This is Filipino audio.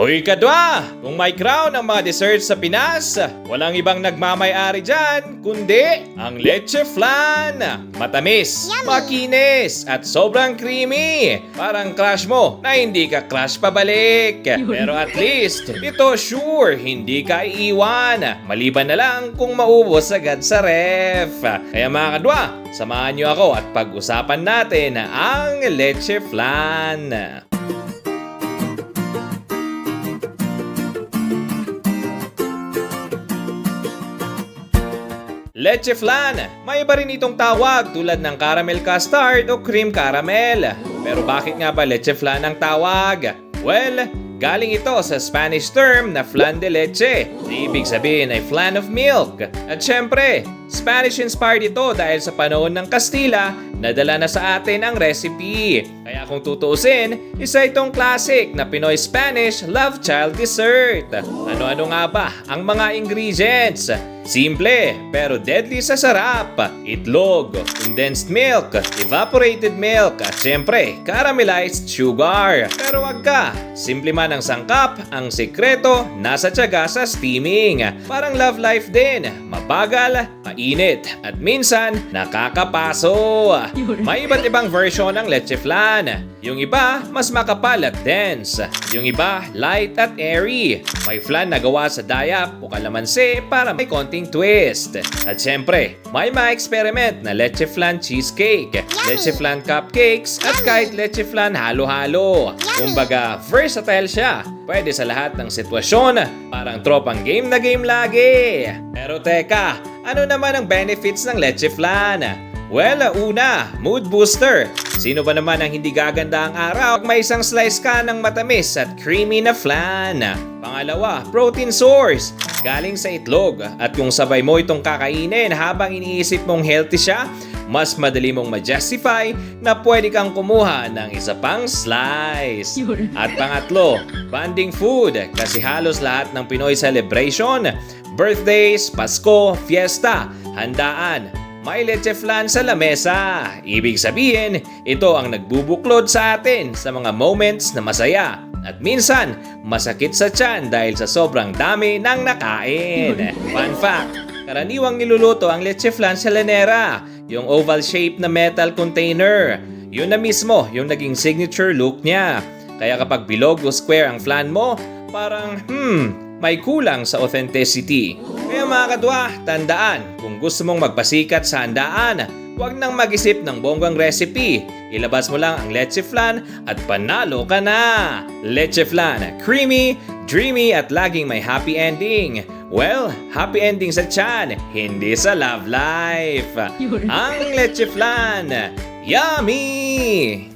Uy kadwa! Kung may crown ang mga desserts sa Pinas, walang ibang nagmamay-ari dyan, kundi ang leche flan. Matamis, makinis, at sobrang creamy. Parang crush mo na hindi ka crush pabalik. Pero at least, ito sure, hindi ka iiwan. Maliban na lang kung maubos agad sa ref. Kaya mga kadwa, samahan niyo ako at pag-usapan natin ang leche flan. Leche flan. May iba rin itong tawag tulad ng caramel custard o cream caramel. Pero bakit nga ba leche flan ang tawag? Well, galing ito sa Spanish term na flan de leche. na Ibig sabihin ay flan of milk. At syempre, Spanish-inspired ito dahil sa panahon ng Kastila, nadala na sa atin ang recipe. Kaya kung tutuusin, isa itong classic na Pinoy Spanish love child dessert. Ano-ano nga ba ang mga ingredients? Simple, pero deadly sa sarap. Itlog, condensed milk, evaporated milk, at syempre, caramelized sugar. Pero wag ka, simple man ang sangkap, ang sekreto nasa tiyaga sa steaming. Parang love life din, mabagal, mainit, at minsan nakakapaso. May iba't ibang version ng leche flan. Yung iba, mas makapal at dense. Yung iba, light at airy. May flan na gawa sa daya o kalamansi para may konting twist. At syempre, may ma-experiment na leche flan cheesecake, leche flan cupcakes, at kahit leche flan halo-halo. Kumbaga, versatile siya. Pwede sa lahat ng sitwasyon. Parang tropang game na game lagi. Pero teka, ano naman ang benefits ng leche flan? Well, una, mood booster. Sino ba naman ang hindi gaganda ang araw pag may isang slice ka ng matamis at creamy na flan? Pangalawa, protein source. Galing sa itlog. At kung sabay mo itong kakainin habang iniisip mong healthy siya, mas madali mong ma-justify na pwede kang kumuha ng isa pang slice. At pangatlo, banding food kasi halos lahat ng Pinoy celebration, birthdays, Pasko, fiesta, handaan, may leche flan sa lamesa. Ibig sabihin, ito ang nagbubuklod sa atin sa mga moments na masaya. At minsan, masakit sa tiyan dahil sa sobrang dami ng nakain. Fun fact, karaniwang niluluto ang leche flan sa lanera, yung oval shape na metal container. Yun na mismo yung naging signature look niya. Kaya kapag bilog o square ang flan mo, parang hmm, may kulang sa authenticity. Kaya mga kadwa, tandaan, kung gusto mong magpasikat sa handaan, huwag nang mag-isip ng bonggang recipe. Ilabas mo lang ang leche flan at panalo ka na! Leche flan, creamy, dreamy at laging may happy ending. Well, happy ending sa tiyan, hindi sa love life. Ang leche flan, yummy!